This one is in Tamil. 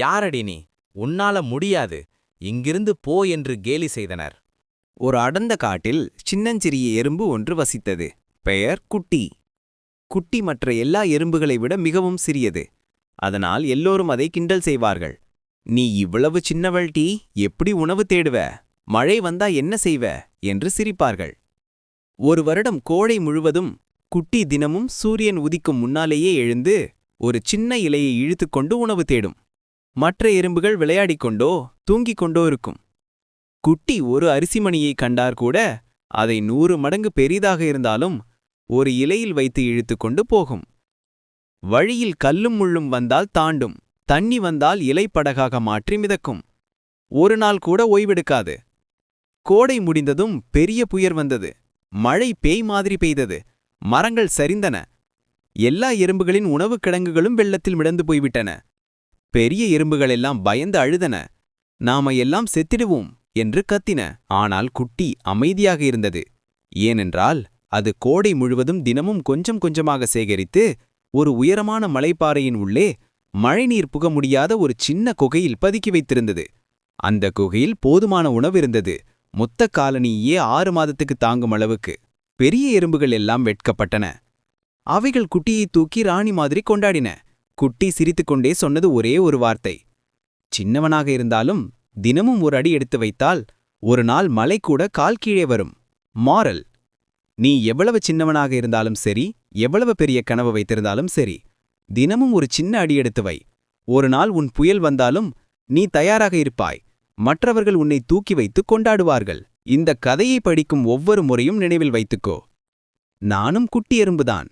யாரடி நீ? உன்னால முடியாது. இங்கிருந்து போ என்று கேலி செய்தனர். ஒரு அடர்ந்த காட்டில் சின்னஞ்சிறிய எறும்பு ஒன்று வசித்தது. பெயர் குட்டி. குட்டி மற்ற எல்லா எறும்புகளை விட மிகவும் சிறியது. அதனால் எல்லோரும் அதை கிண்டல் செய்வார்கள். நீ இவ்வளவு சின்னவள் டீ எப்படி உணவு தேடுவ? மழை வந்தா என்ன செய்வ? என்று சிரிப்பார்கள். ஒரு வருடம் கோடை முழுவதும் குட்டி தினமும் சூரியன் உதிக்கும் முன்னாலேயே எழுந்து ஒரு சின்ன இலையை இழுத்துக்கொண்டு உணவு தேடும். மற்ற எறும்புகள் விளையாடிக் கொண்டோ தூங்கிக் கொண்டோ இருக்கும். குட்டி ஒரு அரிசிமணியை கண்டார் கூட அதை நூறு மடங்கு பெரிதாக இருந்தாலும் ஒரு இலையில் வைத்து இழுத்துக்கொண்டு போகும். வழியில் கல்லும் முள்ளும் வந்தால் தாண்டும் தண்ணி வந்தால் இலைப்படகாக மாற்றி மிதக்கும். ஒரு நாள் கூட ஓய்வெடுக்காது. கோடை முடிந்ததும் பெரிய புயர் வந்தது. மழை பேய் மாதிரி பெய்தது. மரங்கள் சரிந்தன. எல்லா எறும்புகளின் உணவுக் கிடங்குகளும் வெள்ளத்தில் மிடந்து போய்விட்டன. பெரிய எறும்புகளெல்லாம் பயந்து அழுதன. நாம எல்லாம் செத்திடுவோம் என்று கத்தின. ஆனால் குட்டி அமைதியாக இருந்தது. ஏனென்றால் அது கோடை முழுவதும் தினமும் கொஞ்சம் கொஞ்சமாக சேகரித்து ஒரு உயரமான மலைப்பாறையின் உள்ளே மழைநீர் புக முடியாத ஒரு சின்ன குகையில் பதுக்கி வைத்திருந்தது. அந்த குகையில் போதுமான உணவு இருந்தது. மொத்த காலனியே ஆறு மாதத்துக்கு தாங்கும் அளவுக்கு பெரிய எறும்புகள் எல்லாம் வெட்கப்பட்டன. அவைகள் குட்டியை தூக்கி ராணி மாதிரி கொண்டாடின. குட்டி சிரித்துக்கொண்டே சொன்னது ஒரே ஒரு வார்த்தை. சின்னவனாக இருந்தாலும் தினமும் ஒரு அடி எடுத்து வைத்தால் ஒரு நாள் மலை கூட கால் கீழே வரும். மாரல். நீ எவ்வளவு சின்னவனாக இருந்தாலும் சரி எவ்வளவு பெரிய கனவு வைத்திருந்தாலும் சரி தினமும் ஒரு சின்ன அடி எடுத்து வை. ஒரு நாள் உன் புயல் வந்தாலும் நீ தயாராக இருப்பாய். மற்றவர்கள் உன்னை தூக்கி வைத்து கொண்டாடுவார்கள். இந்த கதையை படிக்கும் ஒவ்வொரு முறையும் நினைவில் வைத்துக்கோ. நானும் குட்டி எறும்புதான்.